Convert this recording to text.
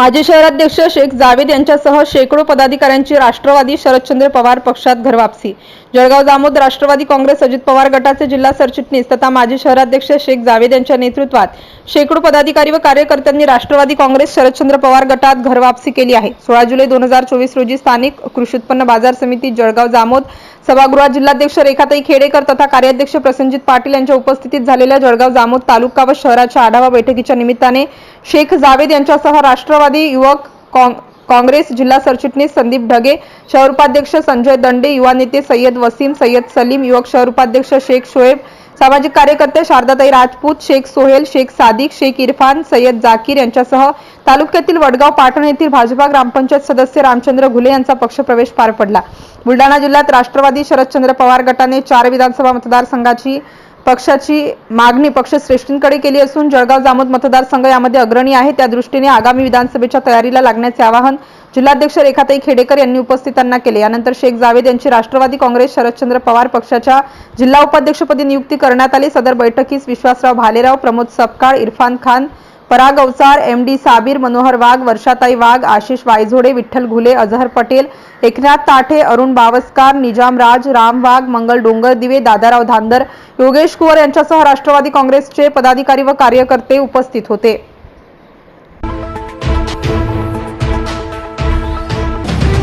माजी शहराध्यक्ष शेख जावेद यांच्यासह शेकडो पदाधिकाऱ्यांची राष्ट्रवादी शरदचंद्र पवार पक्षात घरवापसी. जळगाव जामोद राष्ट्रवादी काँग्रेस अजित पवार गटाचे जिल्हा सरचिटणीस तथा माजी शहराध्यक्ष शेख जावेद यांच्या नेतृत्वात शेकडो पदाधिकारी व कार्यकर्त्यांनी राष्ट्रवादी काँग्रेस शरदचंद्र पवार गटात घरवापसी केली आहे. सोळा जुलै दोन हजार चोवीस रोजी स्थानिक कृषी उत्पन्न बाजार समिती जळगाव जामोद सभागृहात जिल्हाध्यक्ष रेखाताई खेडेकर तथा कार्याध्यक्ष प्रसंजित पाटील यांच्या उपस्थितीत झालेल्या जळगाव जामोद तालुका व शहराच्या आढावा बैठकीच्या निमित्ताने शेख जावेद यांच्यासह राष्ट्रवादी युवक काँग्रेस जिल्हा सरचिटणीस संदीप ढगे शहर उपाध्यक्ष संजय दंडे युवा नेते सय्यद वसीम सय्यद सलीम युवक शहर उपाध्यक्ष शेख शोएब सामाजिक कार्यकर्ते शारदाताई राजपूत शेख सोहेल शेख सादिक शेख इरफान सय्यद जाकीर यांच्यासह तालुक्यातील वडगाव पाटण येथील भाजपा ग्रामपंचायत सदस्य रामचंद्र घुले यांचा पक्षप्रवेश पार पडला. बुलढाणा जिल्ह्यात राष्ट्रवादी शरदचंद्र पवार गटाने चार विधानसभा मतदारसंघाची पक्षाची मागणी पक्षश्रेष्ठींकडे केली असून जळगाव जामोद मतदारसंघ यामध्ये अग्रणी आहे. त्या दृष्टीने आगामी विधानसभेच्या तयारीला लागण्याचे आवाहन जिल्हाध्यक्ष रेखाताई खेडेकर यांनी उपस्थितांना केले. यानंतर शेख जावेद यांची राष्ट्रवादी काँग्रेस शरदचंद्र पवार पक्षाच्या जिल्हा उपाध्यक्षपदी नियुक्ती करण्यात आली. सदर बैठकीस Vishwasrao Bhalerao Pramod Sapkal Irfan Khan Parag Avchar M D Sabir Manohar Wagh Varshatai Wagh Ashish Wayzode Vitthal Ghule Azhar Patel Eknath Tathe Arun Bawaskar Nizam Raj Ram Wagh Mangal Dongardive Dadarao धांदर Yogesh Kuwar यांच्यासह राष्ट्रवादी काँग्रेसचे पदाधिकारी व कार्यकर्ते उपस्थित होते.